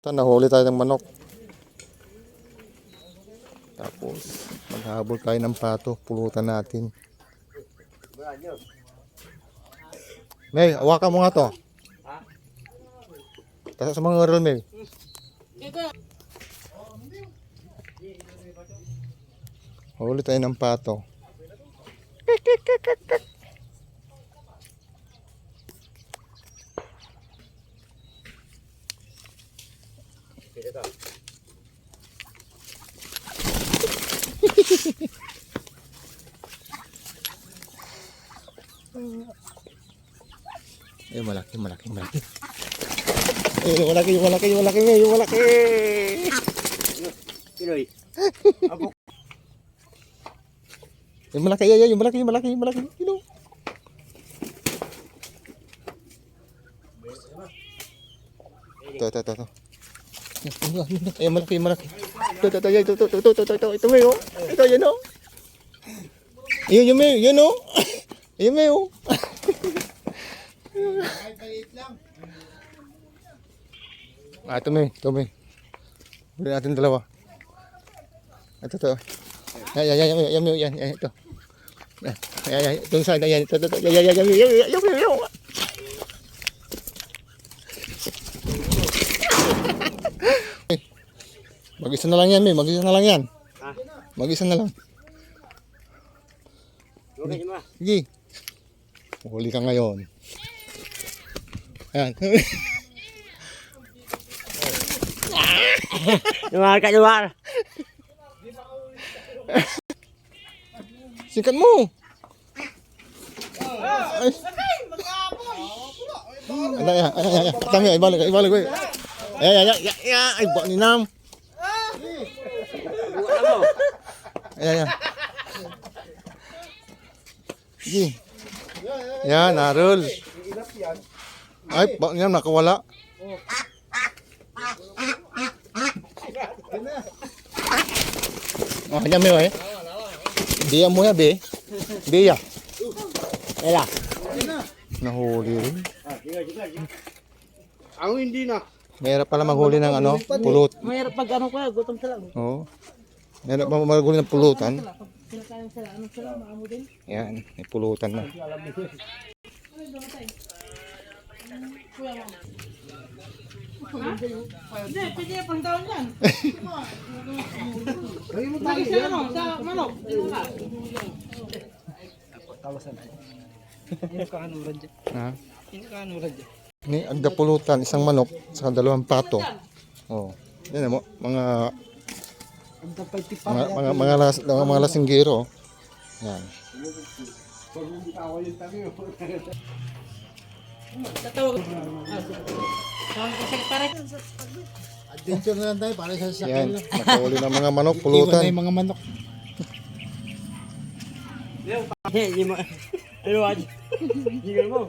Ito, nahuli tayo ng manok. Tapos, maghabol tayo ng pato. Pulutan natin. May, awakan mo nga to. Tasa sa mga oral, May. Huli tayo ng pato. Eh, malaki, malaki, malaki. Eh, yung malaki, yung malaki, yung malaki, yung malaki. Pinoy. Yung malaki, yan, yung malaki, yung malaki, yung malaki. Sino? Ito, ito, ito, ito. Yan, yan, yan, yan. Ayan, malaki, malaki. Ito, ito, ito, ito, ito, ito, ito, ito, ito, ito, may, oh. Ito, yan, oh. Ayun, yung may, yan, oh. Ayun, may, oh. Ah, ito, may, ito, may. Bili natin dalawa. Ito, ito. Yan, yan, yan, yan, yan, yan, yan, yan, ito. Yan, yan, yan, itong side, yan, ito, ito, ito, yan, yan, yan, yan, yan, yan, yan, yan, yan. Mag-isa na lang yan, May. Mag-isa na lang yan. Ha? Mag-isa na lang. Okay, ma. Sige. Huli ka ngayon. Ayan. Luwar ka, luwar. Sikat mo. Ay. Ay, ay, ay, ay, ay, tami, ibalik, ibalik, ibalik. Ay, ay, ay, ay, ay, ay, bak ni Nam. Buka mo. Ay, ay, ay. Sige. Yan, narol. Ay, bak ni Nam, nakawala. Oh, yan mo eh. Diya mo ya, be. Diya. Ela. Nahuli rin. Ang hindi na. Mahirap pala maghuli ng ano, pulot. Mayroon pag ano ko, gutom sila. Oo. Ano ba magagulo ng pulutan? Yan, may pulutan na. Hindi, pwede na pang taon yan. Lagi ano? sa ano, manok. Tawasan na. Ano ka anuran? Ha? Ano ka anuran dyan? Ni pulutan, isang manok, sa dalawang pato. Oh. Yan mo, mga mga mga mga, las, mga, mga lasinggero. Yan. Pare. Adventure na lang tayo para sa Yan, nakahuli ng mga manok, pulutan. mga manok. Hindi mo. Pero aja. Tingnan mo.